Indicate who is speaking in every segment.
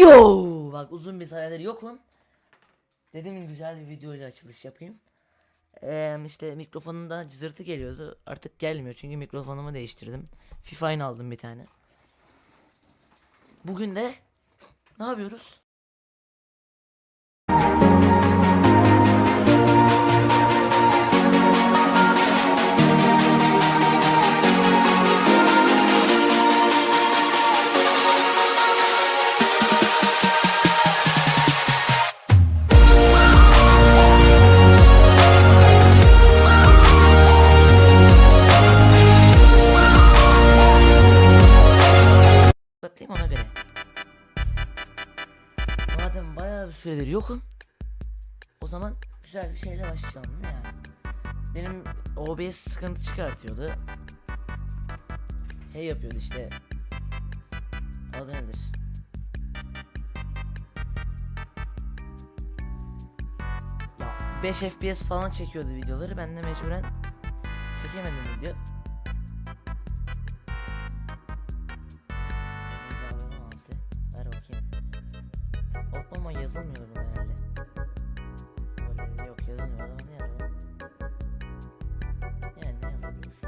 Speaker 1: Yo! Bak uzun bir süredir yokum. Dedim güzel bir video ile açılış yapayım. Ee, işte mikrofonunda cızırtı geliyordu. Artık gelmiyor çünkü mikrofonumu değiştirdim. FIFA'yı aldım bir tane. Bugün de ne yapıyoruz? Madem bayağı bir süredir yokum. O zaman güzel bir şeyle başlayalım değil mi yani? Benim OBS sıkıntı çıkartıyordu. Şey yapıyordu işte. Adı nedir? Ya 5 FPS falan çekiyordu videoları. Ben de mecburen çekemedim video. Otlama yazılmıyor herhalde. Öyle yok yazılmıyor ama ne yazalım? Yani ne yazabiliriz ki?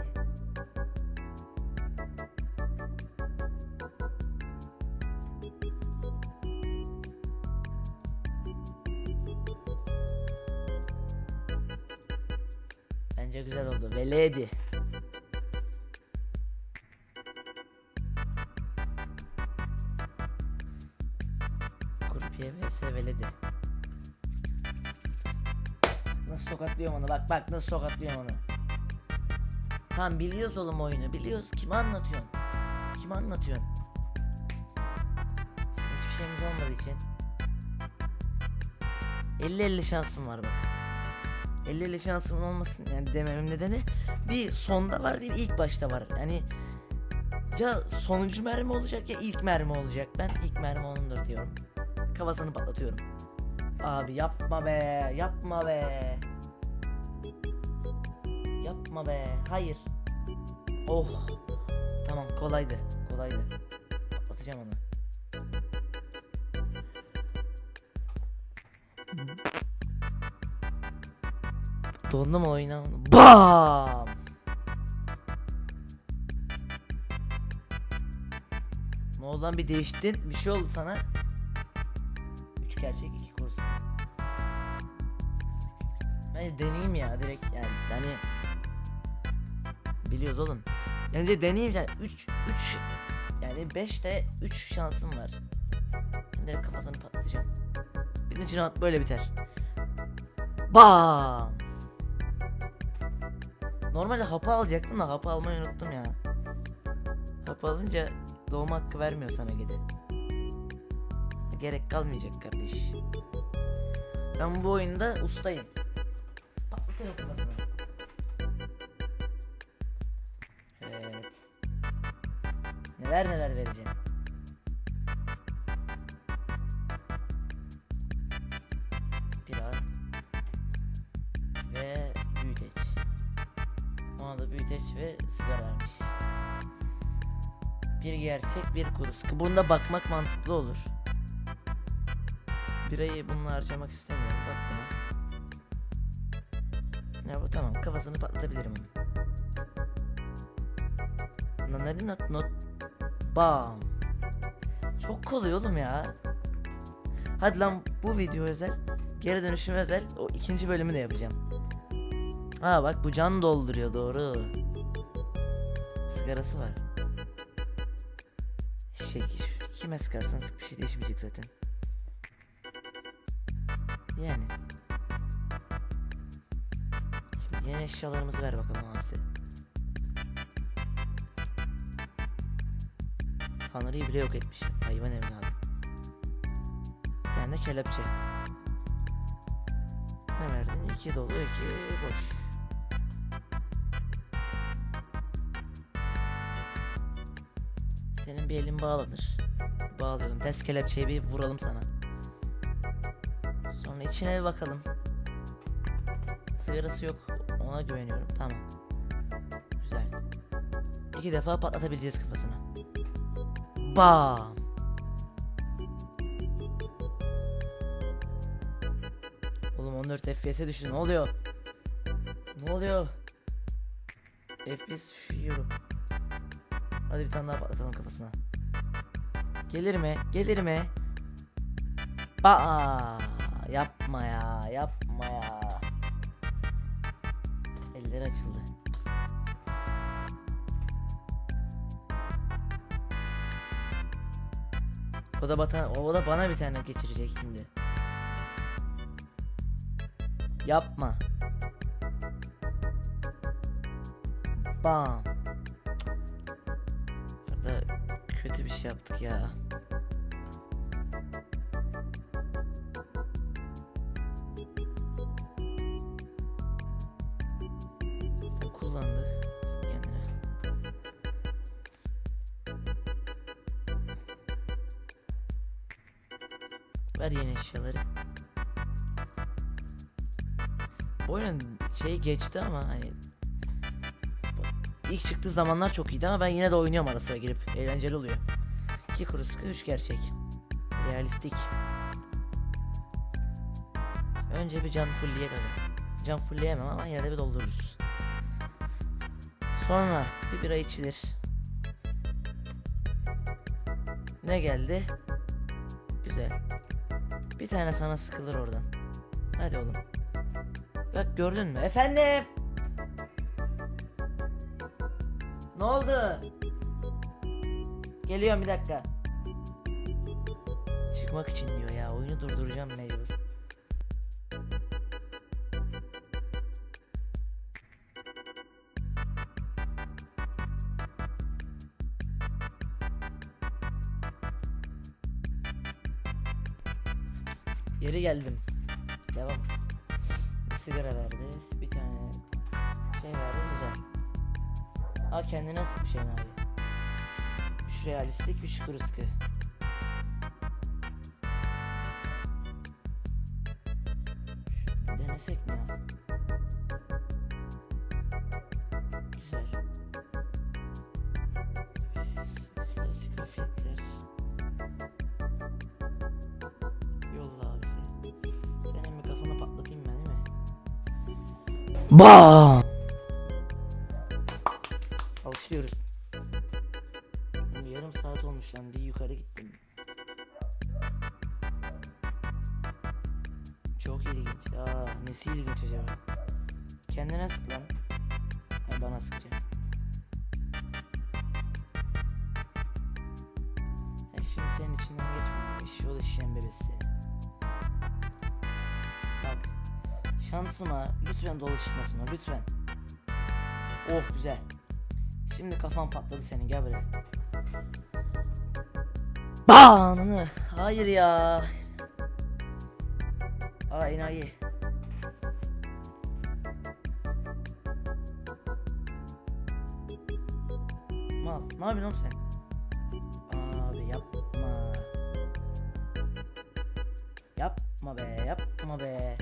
Speaker 1: Bence güzel oldu. Veledi. Kurpiye vs Veledi. Nasıl tokatlıyorum onu bak bak nasıl tokatlıyorum onu. Tamam biliyoruz oğlum oyunu biliyoruz. Kime anlatıyorsun? Kime anlatıyorsun? Hiçbir şeyimiz olmadığı için 50-50 şansım var bak. 50-50 şansımın olmasın yani dememin nedeni bir sonda var bir ilk başta var. Yani ya sonuncu mermi olacak ya ilk mermi olacak. Ben ilk mermi onundur diyorum. Kafasını patlatıyorum. Abi yapma be, yapma be. Yapma be. Hayır. Oh. Tamam kolaydı. Kolaydı. Patlatacağım onu. Dondu mu? BAM! Ne bir değiştin? Bir şey oldu sana. Gerçek iki kurs. Ben deneyeyim ya direkt yani hani biliyoruz oğlum. Önce deneyeyim yani 3 3 yani 5'te 3 şansım var. Direkt kafasını patlatacağım. Birinci round böyle biter. Bam! Normalde hapı alacaktım da hapı almayı unuttum ya. Hapı alınca doğum hakkı vermiyor sana gidi. Gerek kalmayacak kardeş. Ben bu oyunda ustayım. Patlatırım kafasını. Evet. Neler neler vereceğim. Biraz. Ve büyüteç. Ona da büyüteç ve sigara vermiş. Bir gerçek bir kuru sıkı. Bunda bakmak mantıklı olur. Birayı bununla harcamak istemiyorum. Bak buna. Ya bu tamam. Kafasını patlatabilirim. Nanari not not. Bam. Çok kolay oğlum ya. Hadi lan bu video özel. Geri dönüşüm özel. O ikinci bölümü de yapacağım. Ha bak bu can dolduruyor doğru. Sigarası var. Şey kime sıkarsan sık bir şey değişmeyecek zaten. Yani. Şimdi yeni eşyalarımızı ver bakalım abisi. Tanrı'yı bile yok etmiş. Hayvan evladı. Bir tane de kelepçe. Ne verdin? İki dolu, iki boş. Senin bir elin bağlanır. Bağlayalım. Ters kelepçeyi bir vuralım sana. İçine bir bakalım. Sigarası yok. Ona güveniyorum. Tamam. Güzel. İki defa patlatabileceğiz kafasını. Bam. Oğlum 14 FPS'e düştü. Ne oluyor? Ne oluyor? FPS düşüyor. Hadi bir tane daha patlatalım kafasına. Gelir mi? Gelir mi? Aa, yap yapma ya, yapma ya. Elleri açıldı. O da bana, o da bana bir tane geçirecek şimdi. Yapma. Bam. Burada kötü bir şey yaptık ya. Kullandı. Ver yeni eşyaları. Bu oyunun şey geçti ama hani ilk çıktığı zamanlar çok iyiydi ama ben yine de oynuyorum ara girip eğlenceli oluyor. 2 kuru sıkı 3 gerçek. Realistik. Önce bir can fullleyek aga. Can fullleyemem ama yine de bir doldururuz. Sonra bir bira içilir. Ne geldi? Güzel. Bir tane sana sıkılır oradan. Hadi oğlum. Bak gördün mü? Efendim? Ne oldu? Geliyorum bir dakika. Çıkmak için diyor ya. Oyunu durduracağım mecbur. Geri geldim. Devam. Sigara verdi. Bir tane şey verdi. Güzel. Ha kendine nasıl bir şey abi? 3 realistik 3 kuru Denesek mi ya? BAM! Alkışlıyoruz. Yarım saat olmuş lan bir yukarı gittim. Çok ilginç. Aa, nesi ilginç acaba? Kendine sık lan. Ha, bana sıkacak. Ha, şimdi senin içinden geçmemiş. Da şişen bebesi seni. Şansıma lütfen dolu çıkmasın o lütfen. Oh güzel. Şimdi kafan patladı senin gel buraya. Bağını. Hayır ya. Aa enayi. Mal. Ne yapıyorsun oğlum sen? Abi yapma. Yapma be, yapma be.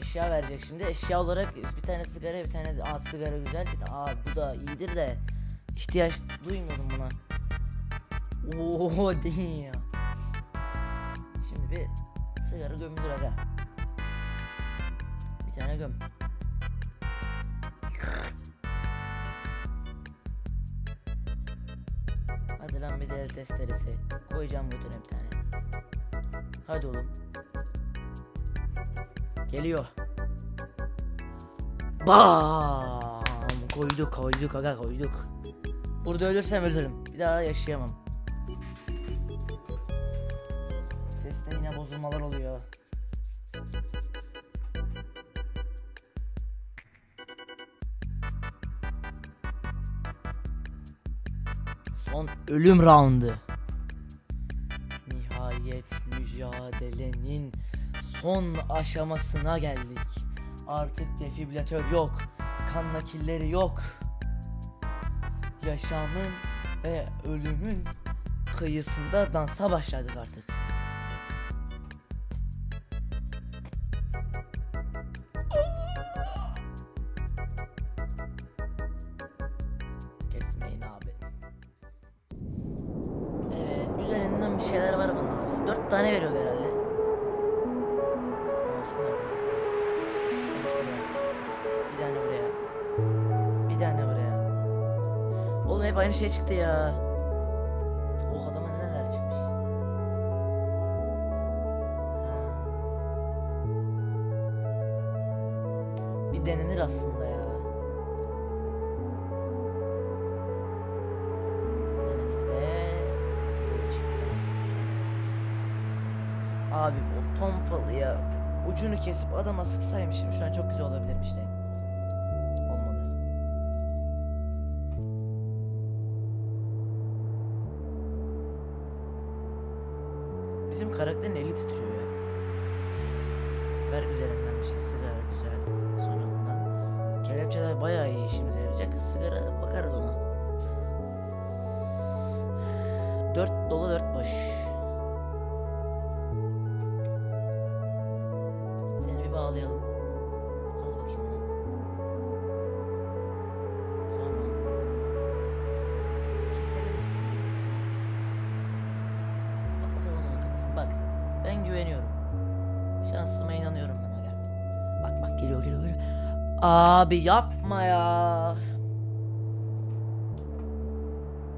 Speaker 1: Eşya verecek şimdi eşya olarak bir tane sigara bir tane aa sigara güzel bir tane aa bu da iyidir de ihtiyaç duymuyordum buna. Oo değil ya. Şimdi bir sigara gömülür aga. Bir tane göm. Hadi lan bir de testeresi. Koyacağım götüne bir tane. Hadi oğlum. Geliyor. Bam! Koyduk koyduk aga koyduk. Burada ölürsem ölürüm. Bir daha yaşayamam. Sesten yine bozulmalar oluyor. Son ölüm roundu. Nihayet mücadelenin son aşamasına geldik. Artık defibrilatör yok. Kan nakilleri yok. Yaşamın ve ölümün kıyısında dansa başladık artık. Kesmeyin abi. şeyler var bana abisi. Dört tane veriyordu herhalde. Aynı şey çıktı ya. Oh adama neler çıkmış. Bir denenir aslında ya. Denedik de çıktı. Abi o pompalı ya. Ucunu kesip adama sıksaymışım şu an çok güzel olabilirmiş Kelepçeler bayağı iyi işimize yarayacak. Sigara bakarız ona. Dört dolu dört boş. Seni bir bağlayalım. Al bakayım onu. Sonra. Bak ben güveniyorum. Şansıma inanıyorum ben hala. Bak bak geliyor geliyor geliyor. Abi yapma ya.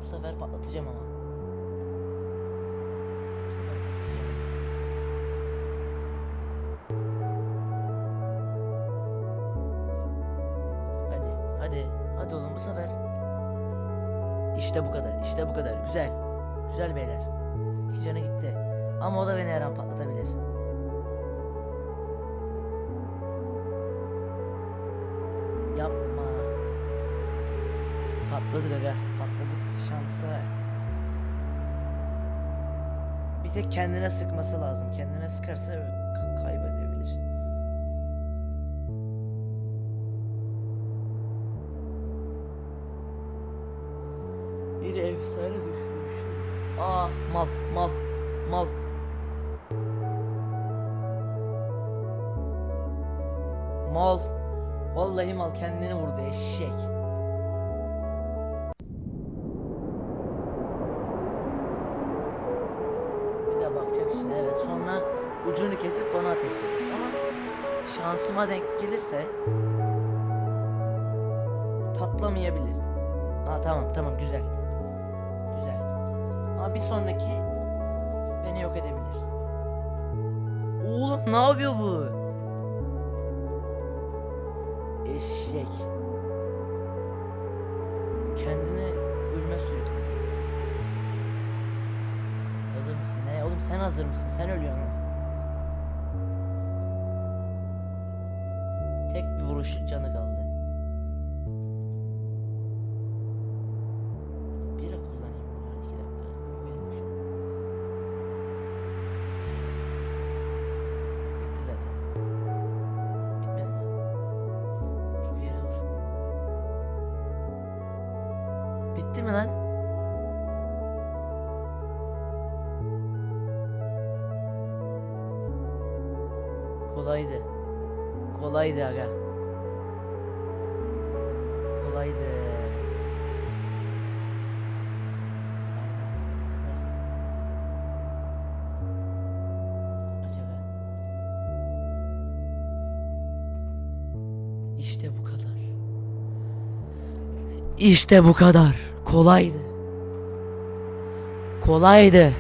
Speaker 1: Bu sefer patlatacağım ama. Hadi, hadi, hadi oğlum bu sefer. İşte bu kadar, işte bu kadar. Güzel, güzel beyler. İki canı gitti. Ama o da beni her an patlatabilir. Patladık aga, patladık. Şansa. Bir tek kendine sıkması lazım. Kendine sıkarsa kaybedebilir. Bir efsane düşmüş. Aa mal mal mal. Mal. Vallahi mal kendini vurdu eşek. Ucunu kesip bana ateşleyecek ama şansıma denk gelirse patlamayabilir. Aa tamam tamam güzel. Güzel. Ama bir sonraki beni yok edebilir. Oğlum ne yapıyor bu? Eşek. Kendini ölüme sürükledi. Hazır mısın? Ne? Oğlum sen hazır mısın? Sen ölüyorsun. Vuruş canı kaldı. Bira kullanayım bari iki dakika. Bitti zaten. Bitmedi mi? Vur bir yere vur. Bitti mi lan? Kolaydı. Kolaydı aga. Aga. İşte bu kadar. İşte bu kadar. Kolaydı. Kolaydı.